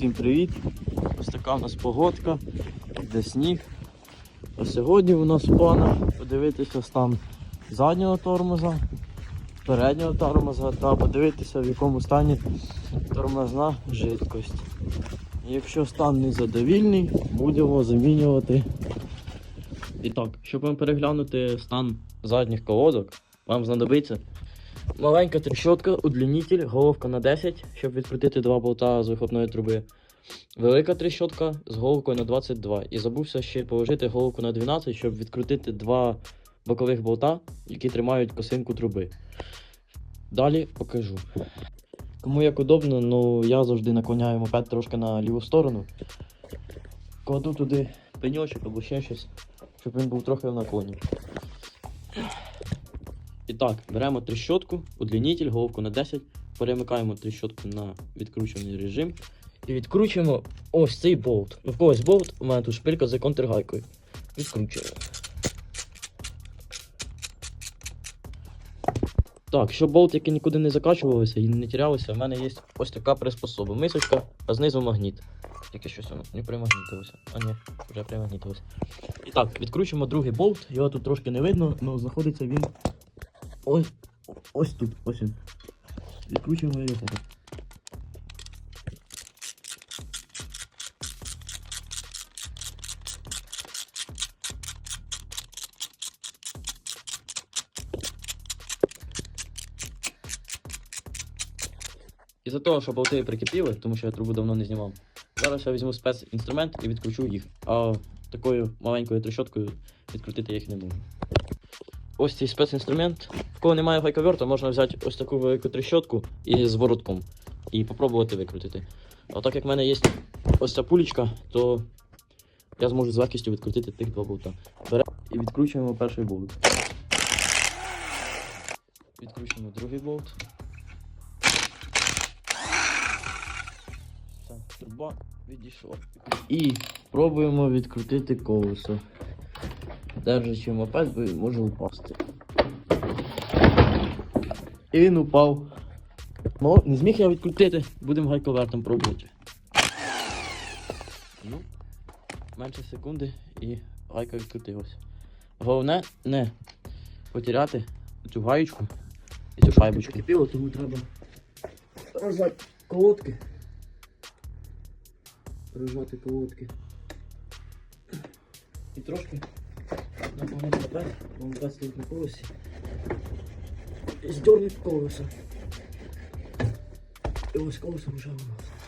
Всім привіт! Ось така у нас погодка, де сніг. А сьогодні у нас плана подивитися стан заднього тормоза, переднього тормоза та подивитися в якому стані тормозна жидкость. Якщо стан незадовільний, будемо замінювати. І так, щоб вам переглянути стан задніх колодок, вам знадобиться Маленька трещотка, удлінитель, головка на 10, щоб відкрутити два болта з вихлопної труби. Велика трещотка з головкою на 22. І забувся ще положити головку на 12, щоб відкрутити два бокових болта, які тримають косинку труби. Далі покажу. Кому як удобно, ну я завжди наклоняю мопед трошки на ліву сторону. Кладу туди пеньочок або ще щось, щоб він був трохи в наклоні. І так, беремо трещотку, удлінитель, головку на 10, перемикаємо трещотку на відкручуваний режим і відкручуємо ось цей болт. Ну, в когось болт, у мене тут шпилька за контргайкою. Відкручуємо. Так, щоб болтики нікуди не закачувалися і не тірялися, в мене є ось така приспособа. Мисочка, а знизу магніт. Тільки щось воно не примагнітилося. А ні, вже примагнітилося. І так, відкручуємо другий болт. Його тут трошки не видно, але знаходиться він Ось, ось тут, ось він. Відкручуємо його. Із-за того, що болти прикипіли, тому що я трубу давно не знімав. Зараз я візьму спецінструмент і відкручу їх. А такою маленькою трещоткою відкрутити їх не можу. Ось цей спецінструмент. В кого немає гайковерта, можна взяти ось таку велику трещотку і з воротком. І попробувати викрутити. А так як в мене є ось ця пулечка, то я зможу з легкістю відкрутити тих два болта. Беремо і відкручуємо перший болт. Відкручуємо другий болт. Труба відійшла. І пробуємо відкрутити колесо. Держачи мопед, бо може упасти. І він упав. Ну, не зміг я відкрутити, будемо гайковертом пробувати. Ну, менше секунди і гайка відкрутилась. Головне не потеряти цю гаєчку і цю шайбочку. Кипіло, тому треба розжати колодки. Розжати колодки. І трошки наповнити мопед, бо мопед стоїть на сдернет І И у вас ось уже у нас.